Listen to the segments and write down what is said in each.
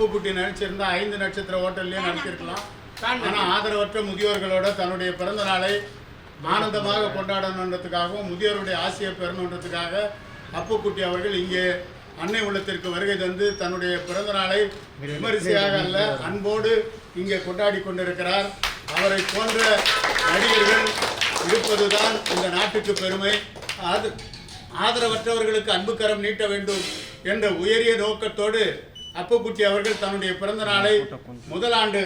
அப்புக்குட்டி நடிச்சிருந்தா ஐந்து நட்சத்திர ஹோட்டல்லையும் நடிச்சிருக்கலாம். ஆனா ஆதரவற்ற முதியோர்களோட தன்னுடைய பிறந்த நாளை ஆனந்தமாக கொண்டாடணுன்றதுக்காகவும் முதியோருடைய ஆசையை பெறணுன்றதுக்காக அப்புக்குட்டி அவர்கள் இங்கே அன்னை உள்ளத்திற்கு வருகை தந்து தன்னுடைய பிறந்த நாளை விமரிசையாக அல்ல அன்போடு இங்கே கொண்டாடி கொண்டிருக்கிறார். அவரை போன்ற நடிகர்கள் இருப்பதுதான் இந்த நாட்டுக்கு பெருமை. அது ஆதரவற்றவர்களுக்கு அன்பு கரம் நீட்ட வேண்டும் என்ற உயரிய நோக்கத்தோடு அப்புக்குட்டி அவர்கள் தன்னுடைய பிறந்த நாளை முதலாண்டு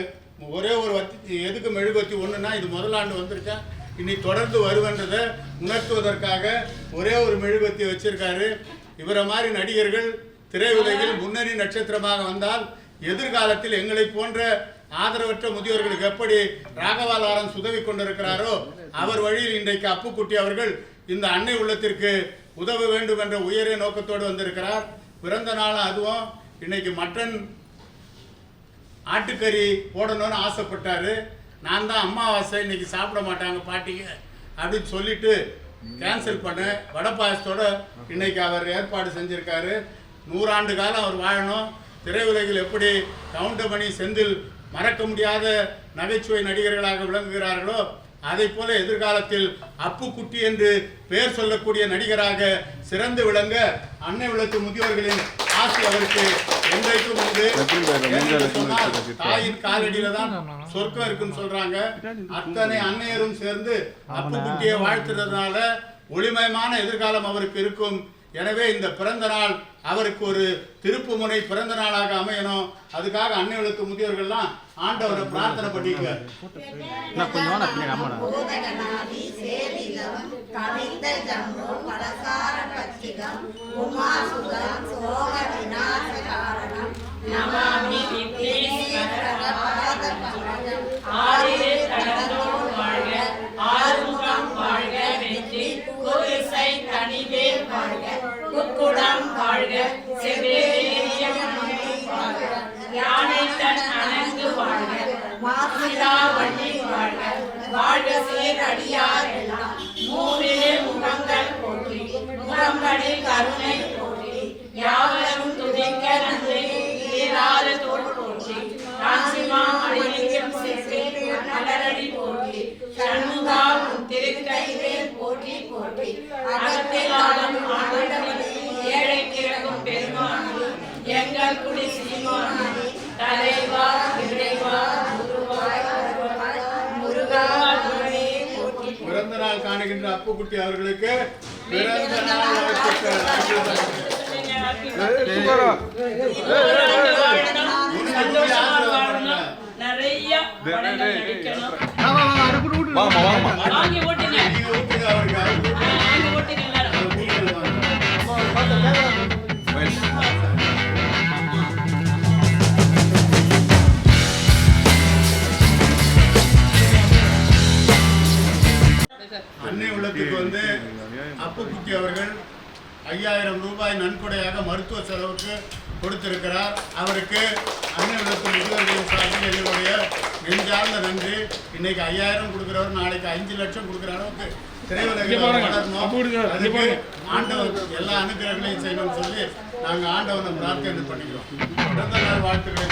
ஒரே ஒரு வத்தி எதுக்கு மெழுகுவத்தி ஒன்றுனா இது முதலாண்டு வந்திருக்கேன் இனி தொடர்ந்து வருவன்றதை உணர்த்துவதற்காக ஒரே ஒரு மெழுகுவத்தி வச்சிருக்காரு. இவரை மாதிரி நடிகர்கள் திரையுலகில் முன்னணி நட்சத்திரமாக வந்தால் எதிர்காலத்தில் எங்களை போன்ற ஆதரவற்ற முதியோர்களுக்கு எப்படி ராகவாலாரன் சுதவி கொண்டிருக்கிறாரோ அவர் வழியில் இன்றைக்கு அப்புக்குட்டி அவர்கள் இந்த அன்னை உள்ளத்திற்கு உதவ வேண்டும் என்ற உயரிய நோக்கத்தோடு வந்திருக்கிறார். பிறந்த நாளும் அதுவும் இன்னைக்கு மட்டன் ஆட்டுக்கறி போடணும்னு ஆசைப்பட்டாரு. நான் தான் அம்மாவாசை இன்னைக்கு சாப்பிட மாட்டாங்க பாட்டிங்க அப்படின்னு சொல்லிட்டு கேன்சல் பண்ண வடை பாயசத்தோட இன்னைக்கு அவர் ஏற்பாடு செஞ்சுருக்காரு. நூறாண்டு காலம் அவர் வாழணும். திரையுலகில் எப்படி கவுண்டமணி செந்தில் மறக்க முடியாத நகைச்சுவை நடிகர்களாக விளங்குகிறார்களோ அதை போல எதிர்காலத்தில் அப்புக்குட்டி என்று பெயர் சொல்லக்கூடிய நடிகராக சிறந்து விளங்க அன்னை விளக்கு முதியோர்களின் ஆசை அவருக்கு என்றைக்கும் உண்டு தாயின் காலடியில தான் சொர்க்கம் இருக்குன்னு சொல்றாங்க. அத்தனை அன்னையரும் சேர்ந்து அப்புக்குட்டியை வாழ்த்துறதுனால ஒளிமயமான எதிர்காலம் அவருக்கு இருக்கும். எனவே இந்த பிறந்த நாள் அவருக்கு ஒரு திருப்பு முனை பிறந்த நாளாக அமையணும். அதுக்காக அன்னைகளுக்கு முதியோர்கள்லாம் ஆண்டவரை பிரார்த்தனை பண்ணிக்க வாழ்க எல்லாம் மூவிலே முகங்கள் போற்றி முகங்களில் கருணை போற்றி யாவரும் துதிக்க நன்றி தீராத தோல் போற்றி ராசிமா அடிமைக்கும் சேர்த்து மலரடி போற்றி சண்முகா உன் திருக்கைவேல் போற்றி போற்றி அகத்தில் அப்புக்குட்டி அவர்களுக்கு பிறந்த நாள் நிறைய வாங்கி ஓட்டுங்க அவருக்கு. அவர்கள் ஐயாயிரம் ரூபாய் நன்கொடையாக மருத்துவ செலவுக்கு கொடுத்திருக்கிறார். அவருக்கு அன்னை உள்ளத்து முதியோர்களின் சார்பில் எங்களுடைய நெஞ்சார்ந்த நன்றி. இன்னைக்கு ஐயாயிரம் கொடுக்குறவர் நாளைக்கு அஞ்சு லட்சம் கொடுக்குற அளவுக்கு ஆண்டவன் எல்லா அனுகிரகங்களையும் செய்யணும்னு சொல்லி நாங்கள் ஆண்டவனை பிரார்த்தனை பண்ணிக்கிறோம். பிறந்த நாள் வாழ்த்துக்களை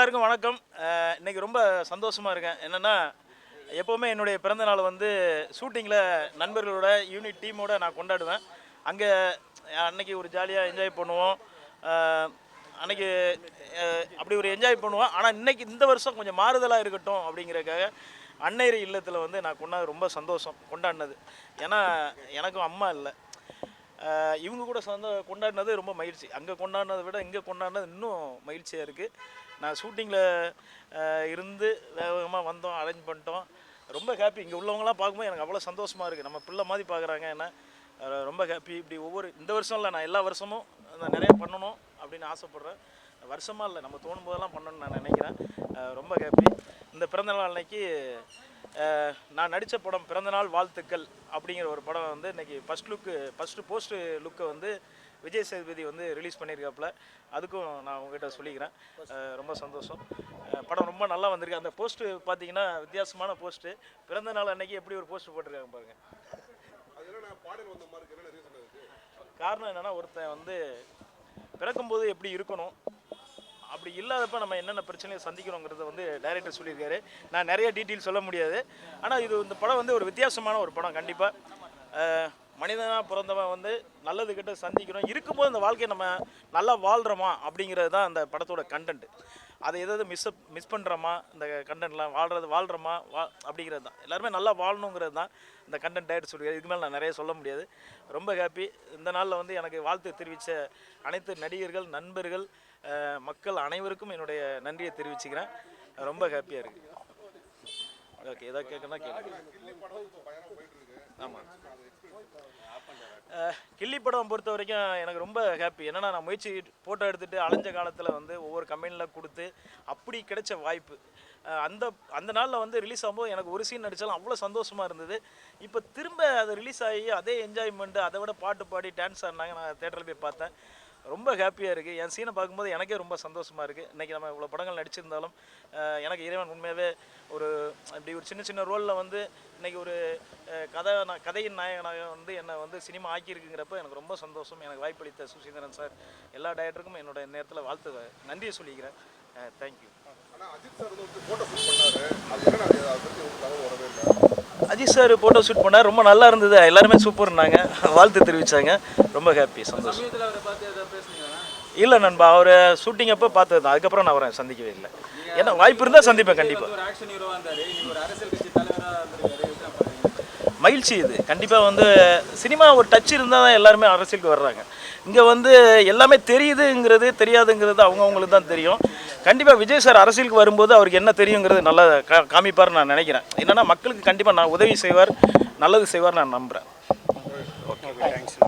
எல்லாருக்கும் வணக்கம். இன்றைக்கி ரொம்ப சந்தோஷமாக இருக்கேன். என்னென்னா எப்போவுமே என்னுடைய பிறந்த நாள் வந்து ஷூட்டிங்கில் நண்பர்களோட யூனிட் டீமோட நான் கொண்டாடுவேன். அங்கே அன்னைக்கு ஒரு ஜாலியாக என்ஜாய் பண்ணுவோம். அன்னைக்கு அப்படி ஒரு என்ஜாய் பண்ணுவோம். ஆனால் இன்னைக்கு இந்த வருஷம் கொஞ்சம் மாறுதலாக இருக்கட்டும் அப்படிங்கிறதுக்காக அன்னையர் இல்லத்தில் வந்து நான் கொண்டாடு ரொம்ப சந்தோஷம் கொண்டாடினது. ஏன்னா எனக்கும் அம்மா இல்லை. இவங்க கூட சொந்த கொண்டாடினது ரொம்ப மகிழ்ச்சி. அங்கே கொண்டாடினதை விட இங்கே கொண்டாடினது இன்னும் மகிழ்ச்சியாக இருக்குது நான் ஷூட்டிங்கில் இருந்து வேகமாக வந்தோம் அரேஞ்ச் பண்ணிட்டோம். ரொம்ப ஹாப்பி இங்கே உள்ளவங்களாம் பார்க்கும்போது எனக்கு அவ்வளோ சந்தோஷமாக இருக்குது நம்ம பிள்ளை மாதிரி பார்க்குறாங்க என்ன? ரொம்ப ஹாப்பி இப்படி ஒவ்வொரு இந்த வருஷம் இல்லை நான் எல்லா வருஷமும் நான் நிறைய பண்ணணும் அப்படின்னு ஆசைப்பட்றேன். வருஷமாக இல்லை நம்ம தோணும் போதெல்லாம் பண்ணணும்னு நான் நினைக்கிறேன். ரொம்ப ஹாப்பி இந்த பிறந்தநாள் அன்னைக்கு நான் நடித்த படம் பிறந்தநாள் வாழ்த்துக்கள் அப்படிங்கிற ஒரு படம் வந்து இன்னைக்கு ஃபஸ்ட் லுக்கு ஃபஸ்ட்டு போஸ்ட்டு லுக்கை வந்து விஜய் சேதுபதி வந்து ரிலீஸ் பண்ணியிருக்காப்புல. அதுக்கும் நான் உங்ககிட்ட சொல்லிக்கிறேன். ரொம்ப சந்தோஷம். படம் ரொம்ப நல்லா வந்திருக்கு. அந்த போஸ்ட்டு பார்த்தீங்கன்னா வித்தியாசமான போஸ்ட்டு பிறந்த நாள் அன்னைக்கு எப்படி ஒரு போஸ்ட் போட்டிருக்காங்க பாருங்க. காரணம் என்னன்னா ஒருத்தன் வந்து பிறக்கும்போது எப்படி இருக்கணும் அப்படி இல்லாதப்ப நம்ம என்னென்ன பிரச்சனையை சந்திக்கணுங்கிறத வந்து டைரக்டர் சொல்லியிருக்காரு. நான் நிறைய டீட்டெயில் சொல்ல முடியாது. ஆனால் இது இந்த படம் வந்து ஒரு வித்தியாசமான ஒரு படம் கண்டிப்பாக மனிதனாக பிறந்தவன் வந்து நல்லது கிட்ட சந்திக்கணும். இருக்கும்போது இந்த வாழ்க்கையை நம்ம நல்லா வாழ்கிறோமா அப்படிங்கிறது தான் அந்த படத்தோட கண்டென்ட் அதை எதாவது மிஸ் மிஸ் பண்ணுறோமா இந்த கண்டென்ட்லாம் வாழ்கிறது வாழ்கிறோமா வா அப்படிங்கிறது தான். எல்லாருமே நல்லா வாழணுங்கிறது தான் இந்த கண்டென்ட் ஆகிட்டு சொல்லுவேன் இதுக்கு மேலே நான் நிறைய சொல்ல முடியாது. ரொம்ப ஹாப்பி இந்த நாளில் வந்து எனக்கு வாழ்த்து தெரிவித்த அனைத்து நடிகர்கள் நண்பர்கள் மக்கள் அனைவருக்கும் என்னுடைய நன்றியை தெரிவிச்சுக்கிறேன். ரொம்ப ஹாப்பியாக இருக்குது ஓகே ஏதாவது கேட்கணும்னா கேட்குறேன் ஆமாம் கில்லி படம் பொறுத்த வரைக்கும் எனக்கு ரொம்ப ஹாப்பி என்னன்னா நான் முயற்சி ஃபோட்டோ எடுத்துட்டு அலைஞ்ச காலத்தில் வந்து ஒவ்வொரு கம்பெனியில் கொடுத்து அப்படி கிடைச்ச வாய்ப்பு. அந்த அந்த நாளில் வந்து ரிலீஸ் ஆகும்போது எனக்கு ஒரு சீன் நடித்தாலும் அவ்வளோ சந்தோஷமாக இருந்தது. இப்போ திரும்ப அது ரிலீஸ் ஆகி அதே என்ஜாய்மெண்ட்டு அதை விட பாட்டு பாடி டான்ஸ் ஆடினாங்க. நான் தேட்டரில் போய் பார்த்தேன். ரொம்ப ஹாப்பியாக இருக்குது என் சீனை பார்க்கும்போது எனக்கே ரொம்ப சந்தோஷமாக இருக்குது இன்றைக்கி நம்ம இவ்வளோ படங்கள் நடிச்சிருந்தாலும் எனக்கு இறைவன் உண்மையாகவே ஒரு இப்படி ஒரு சின்ன சின்ன ரோலில் வந்து இன்றைக்கி ஒரு கதை நான் கதையின் நாயகனாக வந்து என்னை வந்து சினிமா ஆக்கியிருக்குங்கிறப்ப எனக்கு ரொம்ப சந்தோஷம். எனக்கு வாய்ப்பளித்த சுசீந்திரன் சார் எல்லா டேரக்டருக்கும் என்னோட நேரத்தில் வாழ்த்து நன்றியை சொல்லிக்கிறேன். Thank you Ajith sir photo shoot பண்ணார். ரொம்ப நல்லா இருந்தது. எல்லாருமே சூப்பர்னாங்க வாழ்த்து தெரிவித்தாங்க ரொம்ப ஹாப்பி சந்தோஷம். இல்லை நண்பா அவர் ஷூட்டிங் அப்போ பார்த்தது தான். அதுக்கப்புறம் நான் அவரை சந்திக்கவே இல்லை. ஏன்னா வாய்ப்பு இருந்தால் சந்திப்பேன் கண்டிப்பாக மகிழ்ச்சி இது. கண்டிப்பாக வந்து சினிமா ஒரு டச் இருந்தால் தான் எல்லாருமே அரசியலுக்கு வர்றாங்க. இங்கே வந்து எல்லாமே தெரியுதுங்கிறது தெரியாதுங்கிறது அவங்கவுங்களுக்கு தான் தெரியும். கண்டிப்பாக விஜய் சார் அரசியலுக்கு வரும்போது அவருக்கு என்ன தெரியுங்கிறது நல்லா கா காமிப்பார்னு நான் நினைக்கிறேன். என்னென்னா மக்களுக்கு கண்டிப்பாக நான் உதவி செய்வார் நல்லது செய்வார் நான் நம்புகிறேன் ஓகே தேங்க்ஸ்